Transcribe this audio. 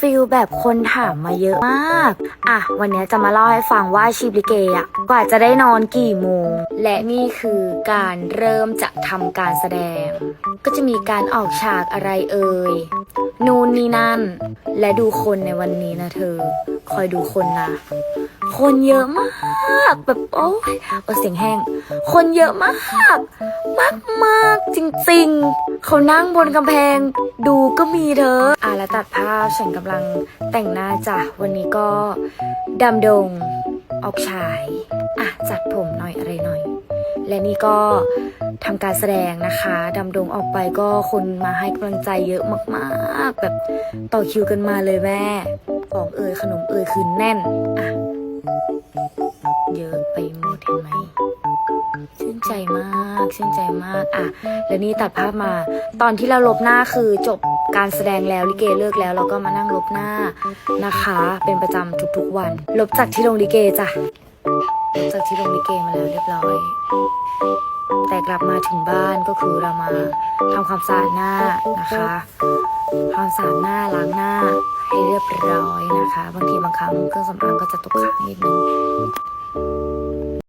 ฟิลแบบคนถามมาเยอะมาก อะ วันนี้จะมาเล่าให้ฟังว่าอาชีพลิเกอะกว่าจะได้นอนกี่โมง และนี่คือการเริ่มจะทำการแสดง ก็จะมีการออกฉากอะไรเอ่ย นู่นนี่นั่น และดูคนในวันนี้นะเธอ คอยดูคนนะ คนเยอะมาก แบบโอ้ยเออเสียงแห้ง คนเยอะมาก มากมากจริงๆ เขานั่งบนกำแพง ดูก็มีเธออะแล้วตัดภาพฉันกำลังแต่งหน้าจ้ะวันนี้ก็ดำดง ออกฉาย อะจัดผมหน่อยอะไรหน่อย และนี่ก็ ทำการแสดงนะคะดำดงออกไปก็คนมาให้กำลังใจเยอะมากๆ แบบต่อคิวกันมาเลยแม่ของเอ่ยขนมเอ่ยคือแน่นอะเยอะไปหมดเห็นไหมชื่นใจมากชื่นใจมากอะแล้วนี่ตัดภาพมา ตอนที่เราลบหน้าคือจบการแสดงแล้วลิเกเลิกแล้ว เราก็มานั่งลบหน้านะคะ เป็นประจำทุกๆวัน ลบจากที่โรงลิเกจ้ะ จากที่โรงลิเกมาแล้วเรียบร้อย แต่กลับมาถึงบ้านก็คือเรามาทำความสะอาดหน้านะคะทำความสะอาดหน้าล้างหน้าให้เรียบร้อยนะคะ บางทีบางครั้งเครื่องสำอางก็จะตกค้างนิดนึง